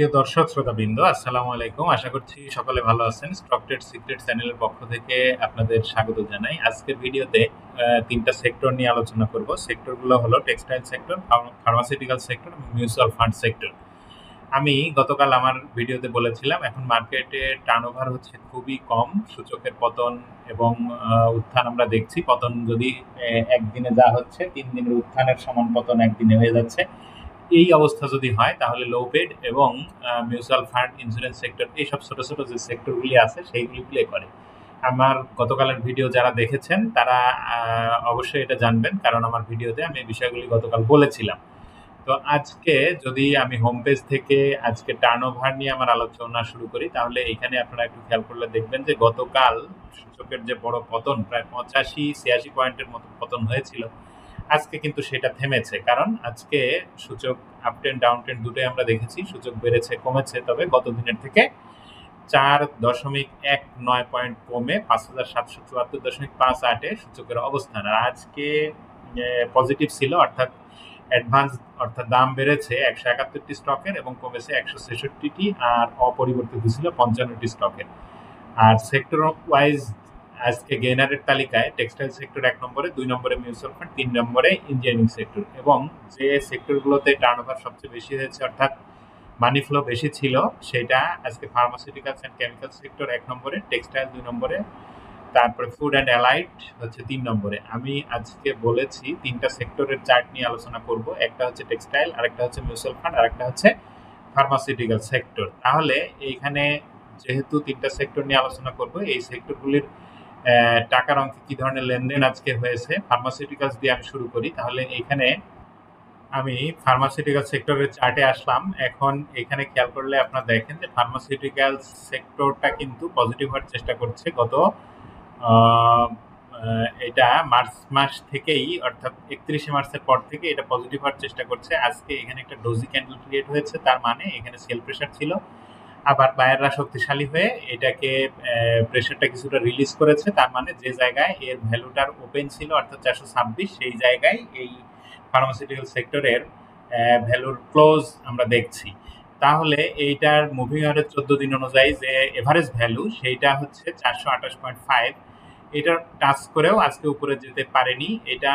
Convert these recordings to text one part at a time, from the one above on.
প্রিয় দর্শক, শ্রোতাবৃন্দ, আসসালামু আলাইকুম। আশা করছি সকলে ভালো আছেন। স্টক ট্রেড সিক্রেট চ্যানেলের পক্ষ থেকে আপনাদের স্বাগত জানাই। আজকের ভিডিওতে তিনটা সেক্টর নিয়ে আলোচনা করব। সেক্টরগুলো হলো টেক্সটাইল সেক্টর ফার্মাসিউটিক্যাল সেক্টর এবং মিউচুয়াল ফান্ড সেক্টর আমি গতকাল আমার ভিডিওতে বলেছিলাম, এখন মার্কেটে টার্নওভার হচ্ছে খুবই কম, সূচকের পতন এবং উত্থান আমরা দেখছি। পতন যদি একদিনে যা হচ্ছে, তিন দিনের উত্থানের সমান পতন একদিনে হয়ে যাচ্ছে। এই অবস্থা যদি হয়, তাহলে লো পেড এবং মিউচুয়াল ফান্ড ইন্স্যুরেন্স সেক্টর এইসব ছোট ছোট যে সেক্টরগুলি আছে, সেইগুলি প্লে করে। আমার গতকালের ভিডিও যারা দেখেছেন, তারা অবশ্যই এটা জানবেন, কারণ আমার ভিডিওতে আমি এই বিষয়গুলি গতকাল বলেছিলাম। তো আজকে যদি আমি হোম পেজ থেকে আজকে টার্ন ওভার নিয়ে আমার আলোচনা শুরু করি, তাহলে এখানে আপনারা একটু খেয়াল করলে দেখবেন যে গতকাল সূচকের যে বড় পতন, প্রায় পঁচাশি, ছিয়াশি পয়েন্টের মতো পতন হয়েছিল। আজকে কিন্তু সেটা থেমেছে। কারণ আজকে সূচক আপ ট্রেন্ড ডাউন ট্রেন্ড দুটোই আমরা দেখেছি, সূচক বেড়েছে, কমেছে। তবে গত দিনের থেকে চার দশমিক এক নয় পয়েন্ট কমে পাঁচ হাজার সাতশো চুয়াত্তর দশমিক পাঁচ আটে সূচকের অবস্থান। আর আজকে পজিটিভ ছিল, অর্থাৎ অ্যাডভান্স অর্থাৎ দাম বেড়েছে একশো একাত্তরটি স্টকের এবং কমেছে একশো ছেষট্টিটি, আর অপরিবর্তিত ছিল পঞ্চান্নটি স্টকের। আর সেক্টর ওয়াইজ আজকে গেইনারের তালিকায় টেক্সটাইল সেক্টর এক নম্বরে, দুই নম্বরে মিউচুয়াল ফান্ড, তিন নম্বরে ইঞ্জিনিয়ারিং সেক্টর এবং যে সেক্টরগুলোতে টার্নওভার সবচেয়ে বেশি হয়েছে, অর্থাৎ মানি ফ্লো বেশি ছিল, সেটা আজকে ফার্মাসিউটিক্যালস অ্যান্ড কেমিক্যাল সেক্টর এক নম্বরে টেক্সটাইল দুই নম্বরে, তারপরে ফুড অ্যান্ড অ্যালাইট হচ্ছে তিন নম্বরে। আমি আজকে বলেছি তিনটা সেক্টরের চার্ট নিয়ে আলোচনা করব, একটা হচ্ছে টেক্সটাইল আরেকটা হচ্ছে মিউচুয়াল ফান্ড আরেকটা হচ্ছে ফার্মাসিউটিক্যাল সেক্টর তাহলে এইখানে যেহেতু তিনটা সেক্টর নিয়ে আলোচনা করব, এই সেক্টরগুলির টাকার অঙ্কে কি ধরনের লেনদেন আজকে হয়েছে ফার্মাসিউটিক্যালস দিয়ে আমি শুরু করি। তাহলে এখানে আমি ফার্মাসিউটিক্যাল সেক্টরের চার্টে আসলাম। এখন এখানে খেয়াল করলে আপনারা দেখেন যে ফার্মাসিউটিক্যাল সেক্টরটা কিন্তু পজিটিভ হওয়ার চেষ্টা করছে। গত এটা মার্চ মাস থেকেই, অর্থাৎ একত্রিশে মার্চের পর থেকে এটা পজিটিভ হওয়ার চেষ্টা করছে। আজকে এখানে একটা ডোজি ক্যান্ডেল ক্রিয়েট হয়েছে, তার মানে এখানে সেল প্রেশার ছিল। আবার বায়াররা শক্তিশালী হয়ে এটাকে প্রেশারটা কিছুটা রিলিজ করেছে, তার মানে যে জায়গায় এর ভ্যালুটার ওপেন ছিল, অর্থাৎ চারশো ছাব্বিশ, সেই জায়গায় এই ফার্মাসিউটিক্যাল সেক্টরের ভ্যালুর ক্লোজ আমরা দেখছি। তাহলে এইটার মুভিং আওয়ারের চোদ্দ দিন অনুযায়ী যে এভারেজ ভ্যালু সেইটা হচ্ছে চারশো আঠাশ পয়েন্ট ফাইভ এটা টাচ করেও আজকে উপরে যেতে পারেনি। এটা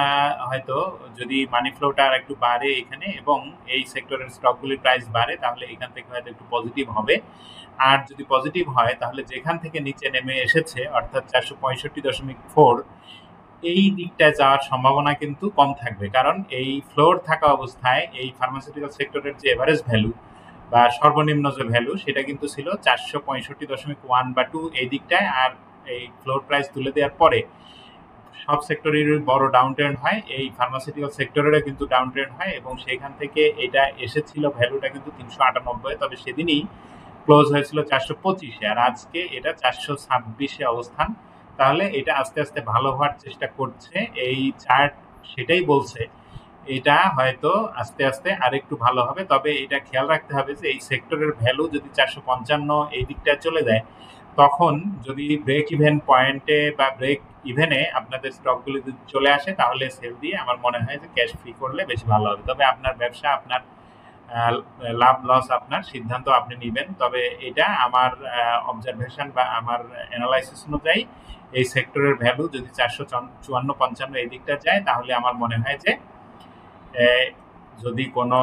হয়তো যদি মানি ফ্লোটা আর একটু বাড়ে এখানে এবং এই সেক্টরের স্টকগুলির প্রাইস বাড়ে, তাহলে এখান থেকে হয়তো একটু পজিটিভ হবে। আর যদি পজিটিভ হয়, তাহলে যেখান থেকে নিচে নেমে এসেছে, অর্থাৎ চারশো পঁয়ষট্টি দশমিক ফোর এই দিকটায় যাওয়ার সম্ভাবনা কিন্তু কম থাকবে। কারণ এই ফ্লোর থাকা অবস্থায় এই ফার্মাসিউটিক্যাল সেক্টরের যে এভারেজ ভ্যালু বা সর্বনিম্ন যে ভ্যালু সেটা কিন্তু ছিল চারশো পঁয়ষট্টি দশমিক ওয়ান বা টু এই দিকটায়। আর এই ফ্লোর প্রাইস তুলে দেওয়ার পরে সব সেক্টরের বড় ডাউন ট্রেন্ড হয়। এই ফার্মাসিউটিক্যাল সেক্টরেরও কিন্তু ডাউন ট্রেন্ড হয় এবং সেখান থেকে এটা এসেছিল ভ্যালুটা কিন্তু তিনশো আটানব্বই। তবে সেদিনই ক্লোজ হয়েছিল চারশো পঁচিশে আর আজকে এটা চারশো ছাব্বিশে অবস্থান। তাহলে এটা আস্তে আস্তে ভালো হওয়ার চেষ্টা করছে। এই চার্ট সেটাই বলছে, এটা হয়তো আস্তে আস্তে আরেকটু ভালো হবে। তবে এটা খেয়াল রাখতে হবে যে এই সেক্টরের ভ্যালু যদি চারশো পঞ্চান্ন এই দিকটায় চলে যায় তখন যদি ব্রেক ইভেন পয়েন্টে বা ব্রেক ইভেনে আপনাদের স্টকগুলি যদি চলে আসে, তাহলে সেল দিয়ে আমার মনে হয় যে ক্যাশ ফ্রি করলে বেশি ভালো হবে। তবে আপনার ব্যবসা, আপনার লাভ লস আপনার সিদ্ধান্ত আপনি নেবেন। তবে এটা আমার অবজারভেশন বা আমার অ্যানালাইসিস অনুযায়ী এই সেক্টরের ভ্যালু যদি চারশো চুয়ান্ন পঞ্চান্ন এই দিকটা যায়, তাহলে আমার মনে হয় যে যদি কোনো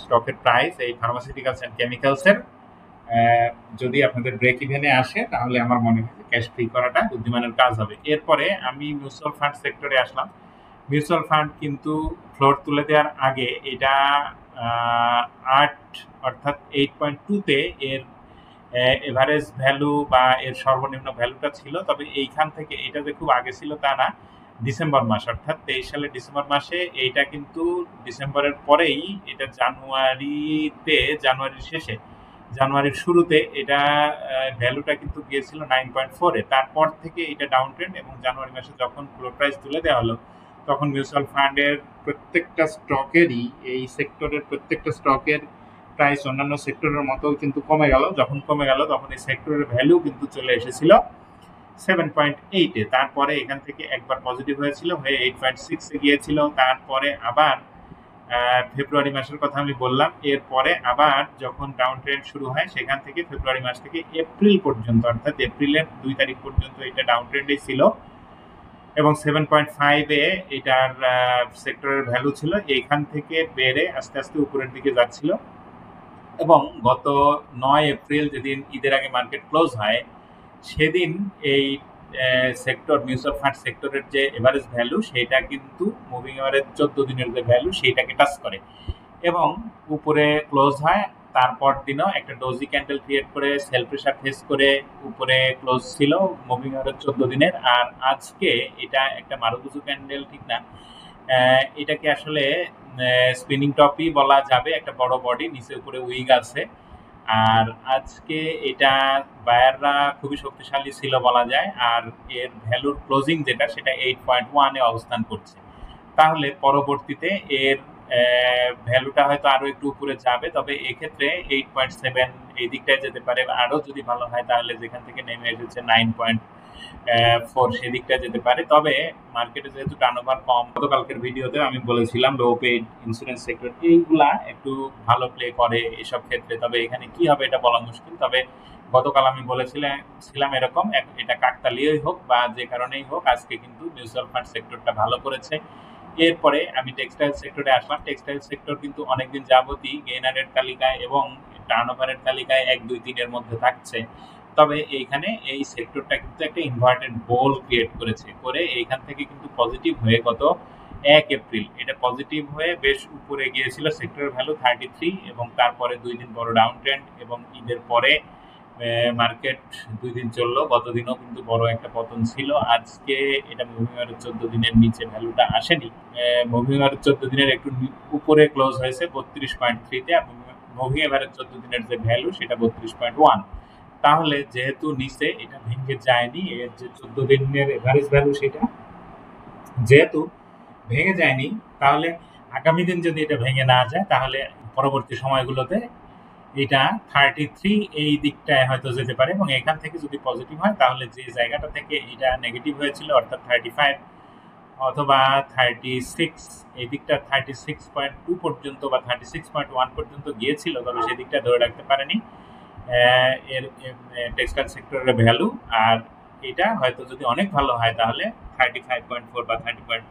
স্টকের প্রাইস এই ফার্মাসিউটিক্যালস অ্যান্ড কেমিক্যালসের যদি আপনাদের ব্রেক ইভেনে আসে, তাহলে আমার মনে হয় ক্যাশ ফ্রি করাটা বুদ্ধিমানের কাজ হবে। এরপরে আমি মিউচুয়াল ফান্ড সেক্টরে আসলাম। মিউচুয়াল ফান্ড কিন্তু ফ্লোর তুলে দেওয়ার আগে এটা আট অর্থাৎ এইট পয়েন্ট টুতে এর এভারেজ ভ্যালু বা এর সর্বনিম্ন ভ্যালুটা ছিল। তবে এইখান থেকে এটা যে খুব আগে ছিল তা না। ডিসেম্বর মাস অর্থাৎ তেইশ সালের ডিসেম্বর মাসে এইটা কিন্তু ডিসেম্বরের পরেই, এটা জানুয়ারিতে, জানুয়ারির শেষে জানুয়ারির শুরুতে এটা ভ্যালুটা কিন্তু গিয়েছিল নাইন পয়েন্ট ফোরে তারপর থেকে এটা ডাউন ট্রেন্ড এবং জানুয়ারি মাসে যখন ফ্লোর প্রাইস তুলে দেওয়া হলো, তখন মিউচুয়াল ফান্ডের প্রত্যেকটা স্টকেরই এই সেক্টরের প্রত্যেকটা স্টকের প্রাইস অন্যান্য সেক্টরের মতো কিন্তু কমে গেল। যখন কমে গেল, তখন এই সেক্টরের ভ্যালু কিন্তু চলে এসেছিল সেভেন পয়েন্ট এইটে তারপরে এখান থেকে একবার পজিটিভ হয়েছিল, হয়ে এইট পয়েন্ট সিক্সে গিয়েছিল। তারপরে আবার ফেব্রুয়ারি মাসের কথা আমি বললাম। এরপরে আবার যখন ডাউন ট্রেন্ড শুরু হয়, সেখান থেকে ফেব্রুয়ারি মাস থেকে এপ্রিল পর্যন্ত, অর্থাৎ এপ্রিলের দুই তারিখ পর্যন্ত এটা ডাউন ট্রেন্ডেই ছিল। এবং সেভেন পয়েন্ট ফাইভে এটার সেক্টরের ভ্যালু ছিল। এইখান থেকে বেড়ে আস্তে আস্তে উপরের দিকে যাচ্ছিল। এবং গত নয় এপ্রিল যেদিন ঈদের আগে মার্কেট ক্লোজ হয়, সেদিন এই সেক্টর মিউচুয়াল ফান্ড সেক্টরের যে এভারেজ ভ্যালু সেটা কিন্তু মুভিং এভারেজ চোদ্দ দিনের যে ভ্যালু সেইটাকে টাচ করে। এবং উপরে ক্লোজ হয়, তারপর দিনও একটা ডোজি ক্যান্ডেল ক্রিয়েট করে সেল প্রেশার ফেস করে উপরে ক্লোজ ছিল মুভিং এভারেজ চোদ্দ দিনের। আর আজকে এটা একটা মারুগুজু ক্যান্ডেল ঠিক না? এটাকে আসলে স্পিনিং টপই বলা যাবে, একটা বড় বডি নিচে উপরে উইগ আছে। আর আজকে এটা বায়াররা খুবই শক্তিশালী ছিল বলা যায়, আর এর ভ্যালুর ক্লোজিং যেটা, সেটা এইট পয়েন্ট ওয়ানে অবস্থান করছে। তাহলে পরবর্তীতে এর ভ্যালুটা হয়তো আরও একটু উপরে যাবে, তবে এক্ষেত্রে এইট পয়েন্ট সেভেন এই দিকটায় যেতে পারে আরও যদি ভালো হয়, তাহলে যেখান থেকে নেমে এসেছে নাইন পয়েন্ট ফোর সেদিকটা যেতে পারে। তবে মার্কেটে যেহেতু টার্নওভার কম, গতকালকের ভিডিওতে আমি বলেছিলাম লো পেইড ইন্স্যুরেন্স সেক্টর এইগুলা একটু ভালো প্লে করে এসব ক্ষেত্রে। তবে এখানে কি হবে এটা বলা মুশকিল। তবে গতকাল আমি বলেছিলাম ছিলাম এরকম এটা কাকতালীয়ই হোক বা যে কারণেই হোক, আজকে কিন্তু মিউচুয়াল ফান্ড সেক্টরটা ভালো করেছে। এরপরে আমি টেক্সটাইল সেক্টরে আসলাম। টেক্সটাইল সেক্টর কিন্তু অনেকদিন যাবতই গেইনারের তালিকায় এবং টার্নওভারের তালিকায় এক দুই তিনের মধ্যে থাকছে। তবে এইখানে এই সেক্টরটা কিন্তু একটা ইনভার্টেড বোল ক্রিয়েট করেছে, করে এইখান থেকে কিন্তু পজিটিভ হয়ে গত এক এপ্রিল এটা পজিটিভ হয়ে বেশ উপরে গিয়েছিল সেক্টরের ভ্যালু থার্টি থ্রি এবং তারপরে দুই দিন বড় ডাউন ট্রেন্ড এবং ঈদের পরে মার্কেট দুই দিন চলল। গতদিনও কিন্তু বড় একটা পতন ছিল। আজকে এটা মুভিং চোদ্দ দিনের নিচে ভ্যালুটা আসেনি। মুভিং চোদ্দ দিনের একটু উপরে ক্লোজ হয়েছে বত্রিশ পয়েন্ট থ্রিতে মুভিং এভারেজ চোদ্দ দিনের যে ভ্যালু সেটা বত্রিশ পয়েন্ট ওয়ান তাহলে যেহেতু নিচে এটা ভেঙে যায়নি, এর যে চোদ্দ দিনের এভারেজ ভ্যালু সেটা, যেহেতু ভেঙে যায়নি, তাহলে আগামী দিন যদি এটা ভেঙে না যায়, তাহলে পরবর্তী সময়গুলোতে এটা থার্টি থ্রি এই দিকটায় হয়তো যেতে পারে এবং এখান থেকে যদি পজিটিভ হয়, তাহলে যে জায়গাটা থেকে এটা নেগেটিভ হয়েছিল, অর্থাৎ থার্টি ফাইভ অথবা থার্টি সিক্স এই দিকটা থার্টি সিক্স পয়েন্ট টু পর্যন্ত বা থার্টি সিক্স পয়েন্ট ওয়ান পর্যন্ত গিয়েছিল, তবে সেই দিকটা ধরে রাখতে পারেনি। এর টেক্সটাইল সেক্টরের ভ্যালু আর এটা হয়তো যদি অনেক ভালো হয় তাহলে থার্টি ফাইভ পয়েন্ট ফোর বা thirty point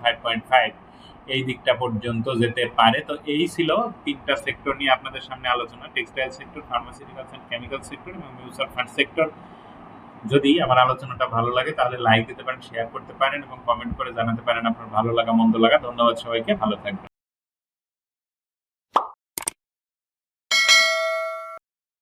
five point five এই দিকটা পর্যন্ত যেতে পারে। তো এই ছিল তিনটা সেক্টর নিয়ে আপনাদের সামনে আলোচনা textile sector pharmaceuticals and chemical sector এবং মিউচুয়াল ফান্ড সেক্টর যদি আমার আলোচনাটা ভালো লাগে তাহলে লাইক দিতে পারেন শেয়ার করতে পারেন এবং কমেন্ট করে জানাতে পারেন আপনার ভালো লাগা, মন্দ লাগা। ধন্যবাদ সবাইকে, ভালো থাকবেন।